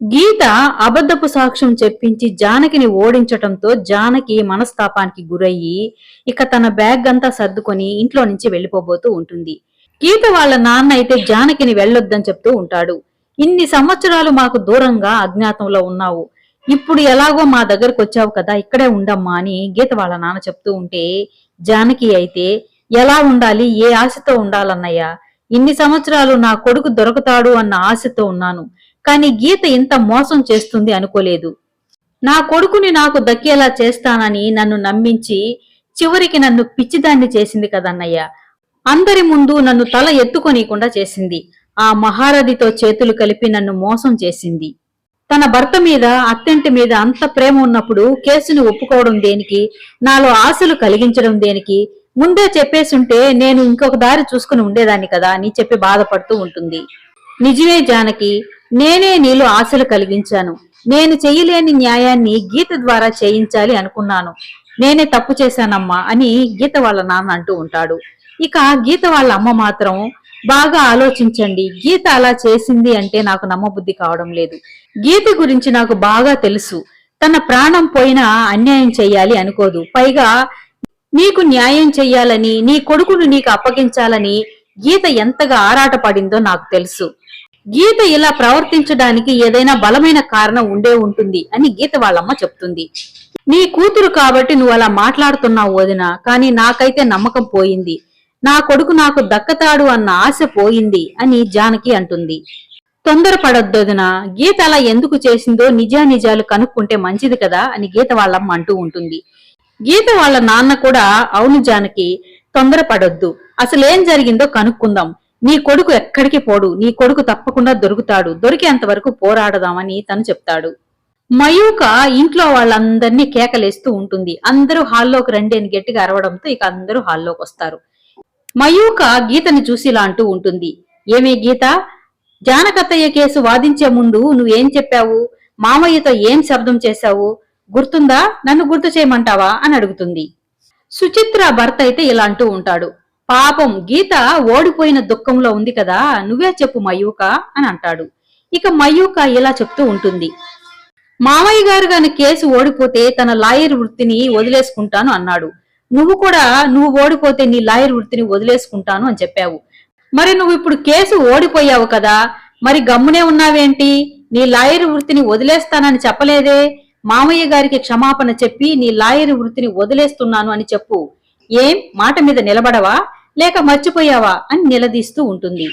గీత అబద్ధపు సాక్ష్యం చెప్పించి జానకిని ఓడించటంతో జానకి మనస్తాపానికి గురయ్యి ఇక తన బ్యాగ్ అంతా సర్దుకొని ఇంట్లో నుంచి వెళ్ళిపోబోతూ ఉంటుంది. గీత వాళ్ళ నాన్న అయితే జానకిని వెళ్ళొద్దని చెప్తూ ఉంటాడు. ఇన్ని సంవత్సరాలు మాకు దూరంగా అజ్ఞాతంలో ఉన్నావు. ఇప్పుడు ఎలాగో మా దగ్గరకు వచ్చావు కదా ఇక్కడే ఉండమ్మా అని గీత వాళ్ళ నాన్న చెప్తూ ఉంటే జానకి అయితే ఎలా ఉండాలి? ఏ ఆశతో ఉండాలన్నయ్య? ఇన్ని సంవత్సరాలు నా కొడుకు దొరుకుతాడు అన్న ఆశతో ఉన్నాను. కానీ గీత ఇంత మోసం చేస్తుంది అనుకోలేదు. నా కొడుకుని నాకు దక్కేలా చేస్తానని నన్ను నమ్మించి చివరికి నన్ను పిచ్చిదాన్ని చేసింది కదన్నయ్య. అందరి ముందు నన్ను తల ఎత్తుకొనీయకుండా చేసింది. ఆ మహారథితో చేతులు కలిపి నన్ను మోసం చేసింది. తన భర్త మీద అత్తింటి మీద అంత ప్రేమ ఉన్నప్పుడు కేసుని ఒప్పుకోవడం దేనికి నాలో ఆశలు కలిగించడం దేనికి ముందే చెప్పేసుంటే నేను ఇంకొక దారి చూసుకుని ఉండేదాన్ని కదా అని చెప్పి బాధపడుతూ ఉంటుంది. నిజమే జానకి నేనే నీలో ఆశలు కలిగించాను. నేను చెయ్యలేని న్యాయాన్ని గీత ద్వారా చేయించాలి అనుకున్నాను. నేనే తప్పు చేశానమ్మా అని గీత వాళ్ళ నాన్న అంటూ ఉంటాడు. ఇక గీత వాళ్ళ అమ్మ మాత్రం బాగా ఆలోచించండి. గీత అలా చేసింది అంటే నాకు నమ్మబుద్ధి కావడం లేదు. గీత గురించి నాకు బాగా తెలుసు. తన ప్రాణం పోయినా అన్యాయం చెయ్యాలి అనుకోదు. పైగా నీకు న్యాయం చెయ్యాలని నీ కొడుకును నీకు అప్పగించాలని గీత ఎంతగా ఆరాటపడిందో నాకు తెలుసు. గీత ఇలా ప్రవర్తించడానికి ఏదైనా బలమైన కారణం ఉండే ఉంటుంది అని గీత వాళ్ళమ్మ చెప్తుంది. నీ కూతురు కాబట్టి నువ్వు అలా మాట్లాడుతున్నావు వదిన కానీ నాకైతే నమ్మకం పోయింది. నా కొడుకు నాకు దక్కతాడు అన్న ఆశ పోయింది అని జానకి అంటుంది. తొందరపడొద్దొదిన గీత అలా ఎందుకు చేసిందో నిజానిజాలు కనుక్కుంటే మంచిది కదా అని గీత వాళ్ళమ్మ అంటూ ఉంటుంది. గీత వాళ్ళ నాన్న కూడా అవును జానకి తొందరపడొద్దు. అసలేం జరిగిందో కనుక్కుందాం. నీ కొడుకు ఎక్కడికి పోడు నీ కొడుకు తప్పకుండా దొరుకుతాడు దొరికేంత వరకు పోరాడదామని తను చెప్తాడు. మయూక ఇంట్లో వాళ్ళందరినీ కేకలేస్తూ ఉంటుంది. అందరూ హాల్లోకి రండి అని గట్టిగా అరవడంతో ఇక అందరూ హాల్లోకి వస్తారు. మయూక గీతని చూసి ఇలా అంటూ ఉంటుంది. ఏమే గీత? జానకత్తయ్య కేసు వాదించే ముందు నువ్వేం చెప్పావు? మామయ్యతో ఏం శబ్దం చేశావు? గుర్తుందా? నన్ను గుర్తు చేయమంటావా? అని అడుగుతుంది. సుచిత్ర భర్త అయితే ఇలా అంటూ ఉంటాడు. పాపం గీత ఓడిపోయిన దుఃఖంలో ఉంది కదా నువ్వే చెప్పు మయూక అని అంటాడు. ఇక మయూక ఇలా చెప్తూ ఉంటుంది. మామయ్య గారు గాని కేసు ఓడిపోతే తన లాయర్ వృత్తిని వదిలేసుకుంటాను అన్నాడు. నువ్వు కూడా నువ్వు ఓడిపోతే నీ లాయర్ వృత్తిని వదిలేసుకుంటాను అని చెప్పావు. మరి నువ్వు ఇప్పుడు కేసు ఓడిపోయావు కదా మరి గమ్మునే ఉన్నావేంటి? నీ లాయర్ వృత్తిని వదిలేస్తానని చెప్పలేదే? మామయ్య గారికి క్షమాపణ చెప్పి నీ లాయర్ వృత్తిని వదిలేస్తున్నాను అని చెప్పు. ఏం? మాట మీద నిలబడవా? లేక మర్చిపోయావా అని నిలదీస్తూ ఉంటుంది.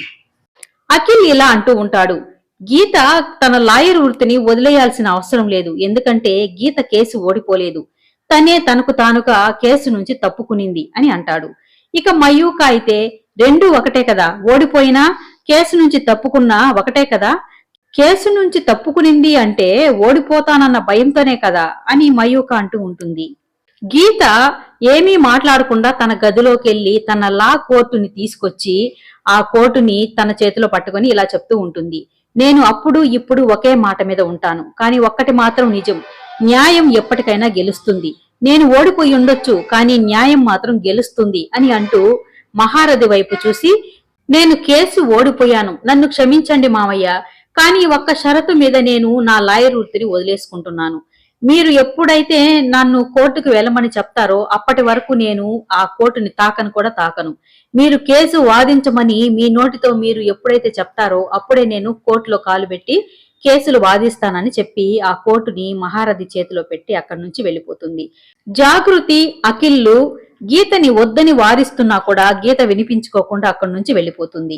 అఖిల్ ఇలా అంటూ ఉంటాడు గీత తన లాయర్ వృత్తిని వదిలేయాల్సిన అవసరం లేదు ఎందుకంటే గీత కేసు ఓడిపోలేదు. తనే తనకు తానుగా కేసు నుంచి తప్పుకునింది అని అంటాడు. ఇక మయూక అయితే రెండు ఒకటే కదా ఓడిపోయినా కేసు నుంచి తప్పుకున్నా ఒకటే కదా. కేసు నుంచి తప్పుకునింది అంటే ఓడిపోతానన్న భయంతోనే కదా అని మయూక అంటూ ఉంటుంది. గీత ఏమీ మాట్లాడకుండా తన గదిలోకి వెళ్ళి తన లా కోర్టుని తీసుకొచ్చి ఆ కోర్టుని తన చేతిలో పట్టుకొని ఇలా చెప్తూ ఉంటుంది. నేను అప్పుడు ఇప్పుడు ఒకే మాట మీద ఉంటాను. కానీ ఒక్కటి మాత్రం నిజం. న్యాయం ఎప్పటికైనా గెలుస్తుంది. నేను ఓడిపోయి ఉండొచ్చు కానీ న్యాయం మాత్రం గెలుస్తుంది అని అంటూ మహారథి వైపు చూసి నేను కేసు ఓడిపోయాను. నన్ను క్షమించండి మామయ్య. కానీ ఒక్క షరతు మీద నేను నా లాయర్ వృత్తిని వదిలేసుకుంటున్నాను. మీరు ఎప్పుడైతే నన్ను కోర్టుకు వెళ్ళమని చెప్తారో అప్పటి వరకు నేను ఆ కోర్టుని తాకను కూడా తాకను. మీరు కేసు వాదించమని మీ నోటితో మీరు ఎప్పుడైతే చెప్తారో అప్పుడే నేను కోర్టులో కాలు పెట్టి కేసులు వాదిస్తానని చెప్పి ఆ కోర్టుని మహారథి చేతిలో పెట్టి అక్కడి నుంచి వెళ్ళిపోతుంది. జాగృతి అఖిల్లు గీతని వద్దని వారిస్తున్నా కూడా గీత వినిపించుకోకుండా అక్కడి నుంచి వెళ్ళిపోతుంది.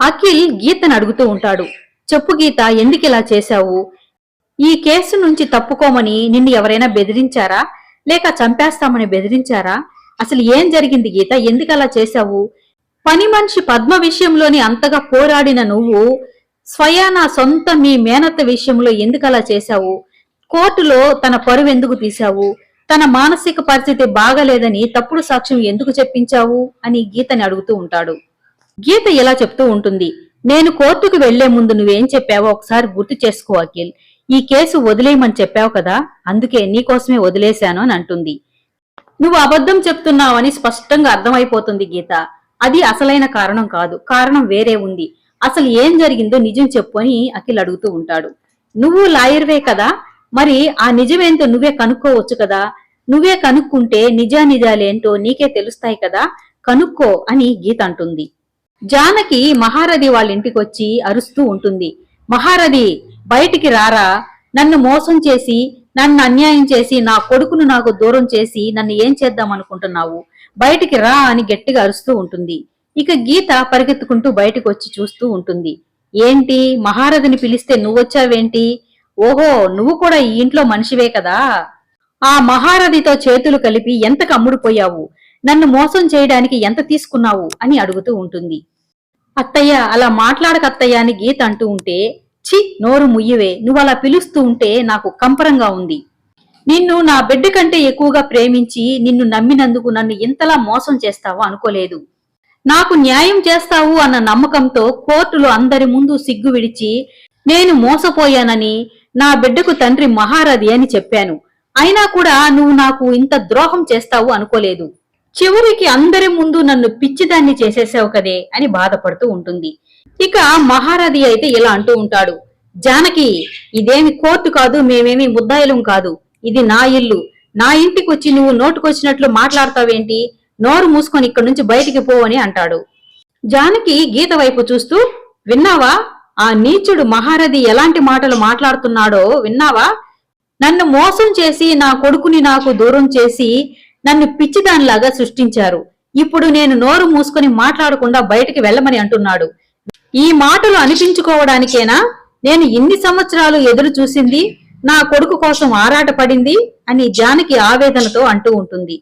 అఖిల్ గీతను అడుగుతూ ఉంటాడు. చెప్పు గీత ఎందుకు ఇలా చేశావు? ఈ కేసు నుంచి తప్పుకోమని నిన్ను ఎవరైనా బెదిరించారా? లేక చంపేస్తామని బెదిరించారా? అసలు ఏం జరిగింది గీత? ఎందుకు అలా చేశావు? పని మనిషి పద్మ విషయంలోని అంతగా పోరాడిన నువ్వు స్వయాన సొంత మీ మేనత్త విషయంలో ఎందుకు అలా చేశావు? కోర్టులో తన పరువు ఎందుకు తీశావు? తన మానసిక పరిస్థితి బాగలేదని తప్పుడు సాక్ష్యం ఎందుకు చెప్పించావు? అని గీతని అడుగుతూ ఉంటాడు. గీత ఇలా చెప్తూ ఉంటుంది. నేను కోర్టుకు వెళ్ళే ముందు నువ్వేం చెప్పావో ఒకసారి గుర్తు చేసుకో అఖిల్. ఈ కేసు వదిలేయమని చెప్పావు కదా అందుకే నీకోసమే వదిలేశాను అని అంటుంది. నువ్వు అబద్ధం చెప్తున్నావని స్పష్టంగా అర్థమైపోతుంది గీత. అది అసలైన కారణం కాదు. కారణం వేరే ఉంది. అసలు ఏం జరిగిందో నిజం చెప్పు అని అఖిల్ అడుగుతూ ఉంటాడు. నువ్వు లాయర్వే కదా? మరి ఆ నిజమేంటో నువ్వే కనుక్కోవచ్చు కదా? నువ్వే కనుక్కుంటే నిజానిజాలేంటో నీకే తెలుస్తాయి కదా? కనుక్కో అని గీత అంటుంది. జానకి మహారథి వాళ్ళ ఇంటికొచ్చి అరుస్తూ ఉంటుంది. మహారథి బయటికి రారా? నన్ను మోసం చేసి నన్ను అన్యాయం చేసి నా కొడుకును నాకు దూరం చేసి నన్ను ఏం చేద్దాం అనుకుంటున్నావు? బయటికి రా అని గట్టిగా అరుస్తూ ఉంటుంది. ఇక గీత పరిగెత్తుకుంటూ బయటకు వచ్చి చూస్తూ ఉంటుంది. ఏంటి? మహారథిని పిలిస్తే నువ్వొచ్చావేంటి? ఓహో నువ్వు కూడా ఈ ఇంట్లో మనిషివే కదా? ఆ మహారథితో చేతులు కలిపి ఎంత కమ్ముడుపోయావు నన్ను మోసం చేయడానికి ఎంత తీసుకున్నావు? అని అడుగుతూ ఉంటుంది. అత్తయ్య అలా మాట్లాడక అత్తయ్య అని గీత అంటూ ఉంటే చి నోరు ముయ్యవే నువ్వు అలా పిలుస్తూ ఉంటే నాకు కంపరంగా ఉంది. నిన్ను నా బిడ్డ కంటే ఎక్కువగా ప్రేమించి నిన్ను నమ్మినందుకు నన్ను ఇంతలా మోసం చేస్తావో అనుకోలేదు. నాకు న్యాయం చేస్తావు అన్న నమ్మకంతో కోర్టులో అందరి ముందు సిగ్గు విడిచి నేను మోసపోయానని నా బిడ్డకు తండ్రి మహారథి అని చెప్పాను. అయినా కూడా నువ్వు నాకు ఇంత ద్రోహం చేస్తావు అనుకోలేదు. చివరికి అందరి ముందు నన్ను పిచ్చిదాన్ని చేసేసావు కదే అని బాధపడుతూ ఉంటుంది. ఇక మహారథి అయితే ఇలా అంటూ ఉంటాడు. జానకి ఇదేమి కోర్టు కాదు మేమేమి ముద్దాయిలం కాదు. ఇది నా ఇల్లు. నా ఇంటికి వచ్చి నువ్వు నోటుకొచ్చినట్లు మాట్లాడతావేంటి? నోరు మూసుకొని ఇక్కడి నుంచి బయటికి పోవని అంటాడు. జానకి గీత వైపు చూస్తూ విన్నావా? ఆ నీచుడు మహారథి ఎలాంటి మాటలు మాట్లాడుతున్నాడో విన్నావా? నన్ను మోసం చేసి నా కొడుకుని నాకు దూరం చేసి నన్ను పిచ్చిదానిలాగా సృష్టించారు. ఇప్పుడు నేను నోరు మూసుకొని మాట్లాడకుండా బయటికి వెళ్ళమని అంటున్నాడు. ఈ మాటలు అనిపించుకోవడానికేనా? నేను ఇన్ని సంవత్సరాలు ఎదురు చూసింది నా కొడుకు కోసం ఆరాటపడింది అని జానకి ఆవేదనతో అంటూ ఉంటుంది.